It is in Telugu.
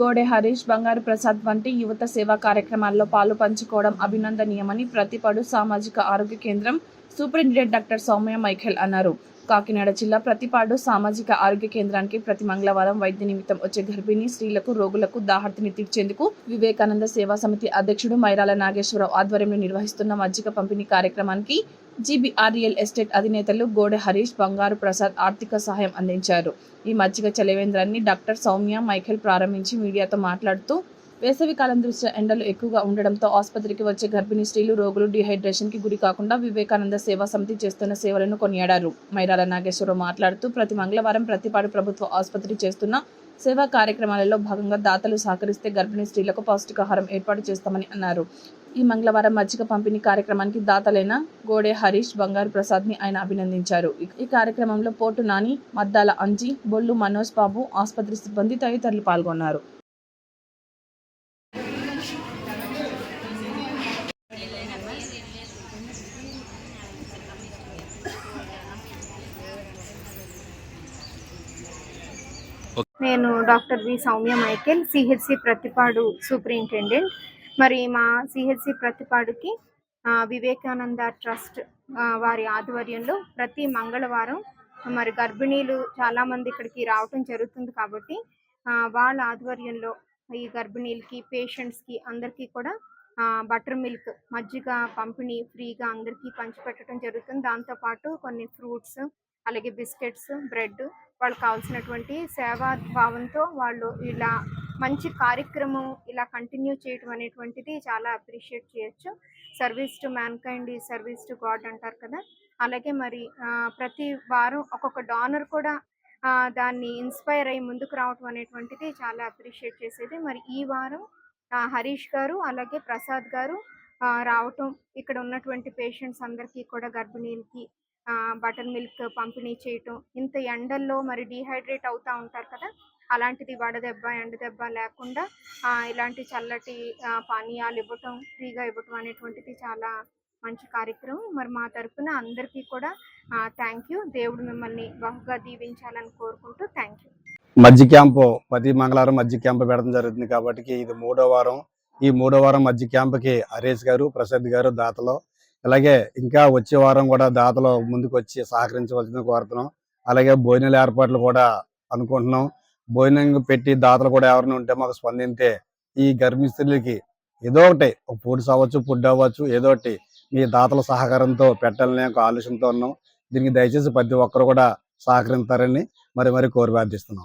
గోడె హరీష్ బంగారు ప్రసాద్ వంటి యువత సేవా కార్యక్రమాల్లో పాలు పంచుకోవడం అభినందనీయమని ప్రతిపాడు సామాజిక ఆరోగ్య కేంద్రం సూపరింటెండెంట్ డాక్టర్ సౌమ్య మైఖేల్ అన్నారు. కాకినాడ జిల్లా ప్రతిపాడు సామాజిక ఆరోగ్య కేంద్రానికి ప్రతి మంగళవారం వైద్య నిమిత్తం వచ్చే గర్భిణీ స్త్రీలకు రోగులకు దాహర్తిని తీర్చేందుకు వివేకానంద సేవా సమితి అధ్యక్షుడు మైరాల నాగేశ్వరరావు ఆధ్వర్యంలో నిర్వహిస్తున్న మజ్జిగ పంపిణీ కార్యక్రమానికి జీబీఆర్ రియల్ ఎస్టేట్ అధినేతలు గోడె హరీష్ బంగారు ప్రసాద్ ఆర్థిక సహాయం అందించారు. ఈ మజ్జిగ చలివేంద్రాన్ని డాక్టర్ సౌమ్య మైఖేల్ ప్రారంభించి మీడియాతో మాట్లాడుతూ వేసవి కాలం దృష్ట్యా ఎండలు ఎక్కువగా ఉండడంతో ఆసుపత్రికి వచ్చే గర్భిణీ స్త్రీలు రోగులు డిహైడ్రేషన్కి గురి కాకుండా వివేకానంద సేవా సమితి చేస్తున్న సేవలను కొనియాడారు. మైరాల నాగేశ్వరరావు మాట్లాడుతూ ప్రతి మంగళవారం ప్రతిపాడు ప్రభుత్వ ఆసుపత్రి చేస్తున్న సేవా కార్యక్రమాలలో భాగంగా దాతలు సహకరిస్తే గర్భిణీ స్త్రీలకు పౌష్టికాహారం ఏర్పాటు చేస్తామని అన్నారు. ఈ మంగళవారం మజ్జిగ పంపిణీ కార్యక్రమానికి దాతలైన గోడే హరీష్ బంగారు ప్రసాద్ని ఆయన అభినందించారు. ఈ- ఈ కార్యక్రమంలో పోటు నాని మద్దాల అంజి బొల్లు మనోజ్ బాబు ఆసుపత్రి సిబ్బంది తదితరులు పాల్గొన్నారు. నేను doctor V Soumya Michael CHC Prathipadu superintendent. మరి మా సిహెచ్సి ప్రతిపాడుకి వివేకానంద ట్రస్ట్ వారి ఆధ్వర్యంలో ప్రతి మంగళవారం మరి గర్భిణీలు చాలామంది ఇక్కడికి రావటం జరుగుతుంది కాబట్టి వాళ్ళ ఆధ్వర్యంలో ఈ గర్భిణీలకి పేషెంట్స్కి అందరికీ కూడా బటర్ మిల్క్ మజ్జిగ పంపిణీ ఫ్రీగా అందరికీ పంచిపెట్టడం జరుగుతుంది. దాంతోపాటు కొన్ని ఫ్రూట్స్ అలాగే బిస్కెట్స్ బ్రెడ్ వాళ్ళకి కావాల్సినటువంటి సేవా భావంతో వాళ్ళు ఇలా మంచి కార్యక్రమం ఇలా కంటిన్యూ చేయటం అనేటువంటిది చాలా అప్రిషియేట్ చేయొచ్చు. సర్వీస్ టు మ్యాన్ కైండ్ ఈ సర్వీస్ టు గాడ్ అంటారు కదా. అలాగే మరి ప్రతి వారం ఒక్కొక్క డానర్ కూడా దాన్ని ఇన్స్పైర్ అయ్యి ముందుకు రావటం అనేటువంటిది చాలా అప్రిషియేట్ చేసేది. మరి ఈ వారం హరీష్ గారు అలాగే ప్రసాద్ గారు రావటం ఇక్కడ ఉన్నటువంటి పేషెంట్స్ అందరికీ కూడా గర్భిణీలకి బటర్ మిల్క్ పంపిణీ చేయటం ఇంత ఎండల్లో మరి డీహైడ్రేట్ అవుతూ ఉంటారు కదా. అలాంటిది వడదెబ్బ ఎండదెబ్బ లేకుండా ఇలాంటి చల్లటి పానీయాలు ఇవ్వటం ఫ్రీగా ఇవ్వటం అనేటువంటిది చాలా మంచి కార్యక్రమం. మరి మా తరపున అందరికీ కూడా థ్యాంక్ యూ దేవుడు మిమ్మల్ని బహుగా దీవించాలని కోరుకుంటూ థ్యాంక్ యూ మధ్య క్యాంపు ప్రతి మంగళవారం మధ్య క్యాంపు పెట్టడం జరుగుతుంది కాబట్టి ఇది మూడో వారం. ఈ మూడో వారం మధ్య క్యాంపుకి హరీష్ గారు ప్రసాద్ గారు దాతలు. అలాగే ఇంకా వచ్చే వారం కూడా దాతలు ముందుకు వచ్చి సహకరించవలసింది కోరుతున్నాం. అలాగే భోజనాల ఏర్పాట్లు కూడా అనుకుంటున్నాం. భోజనం పెట్టి దాతలు కూడా ఎవరిని ఉంటే మాకు స్పందింతే ఈ గర్భిణీ స్త్రీలకి ఏదో ఒకటి ఒక ఫుడ్స్ అవ్వచ్చు ఫుడ్ అవ్వచ్చు ఏదో ఒకటి. మీ దాతల సహకారంతో పెట్టాలనే ఒక ఆలోచనతో ఉన్నాం. దీనికి దయచేసి ప్రతి ఒక్కరు కూడా సహకరిస్తారని మరి మరి కోరి ప్రార్థిస్తున్నాం.